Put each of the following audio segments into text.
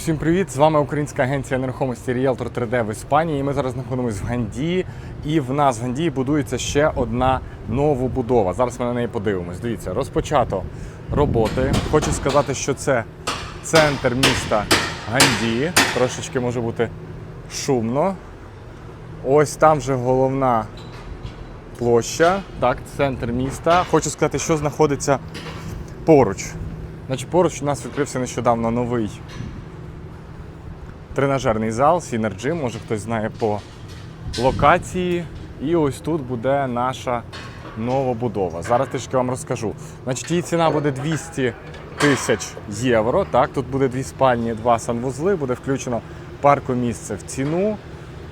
Всім привіт! З вами українська агенція нерухомості Realtor 3D в Іспанії. І Ми зараз знаходимося в Гандії, і в нас в Гандії будується ще одна новобудова. Зараз ми на неї подивимось. Дивіться, розпочато роботи. Хочу сказати, що це центр міста Гандії. Трошечки може бути шумно. Ось там вже головна площа, так, центр міста. Хочу сказати, що знаходиться поруч. Значить, поруч у нас відкрився нещодавно новий тренажерний зал, Gym, може хтось знає по локації. І ось тут буде наша новобудова. Зараз трішки вам розкажу. Значить, її ціна буде 200 тисяч євро. Так, тут буде дві спальні, два санвузли, буде включено паркомісце в ціну.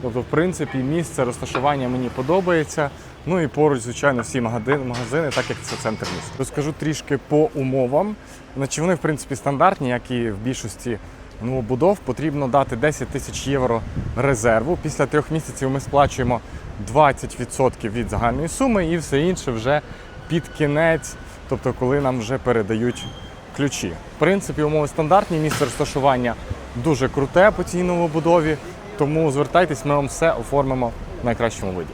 Тобто, в принципі, місце розташування мені подобається. Ну і поруч, звичайно, всі магазини, так як це центр міста. Розкажу трішки по умовам. Значить, вони, в принципі, стандартні, як і в більшості новобудов. Потрібно дати 10 тисяч євро резерву. Після трьох місяців ми сплачуємо 20% від загальної суми і все інше вже під кінець, тобто коли нам вже передають ключі. В принципі, умови стандартні, місце розташування дуже круте по цій новобудові. Тому звертайтесь, ми вам все оформимо в найкращому виді.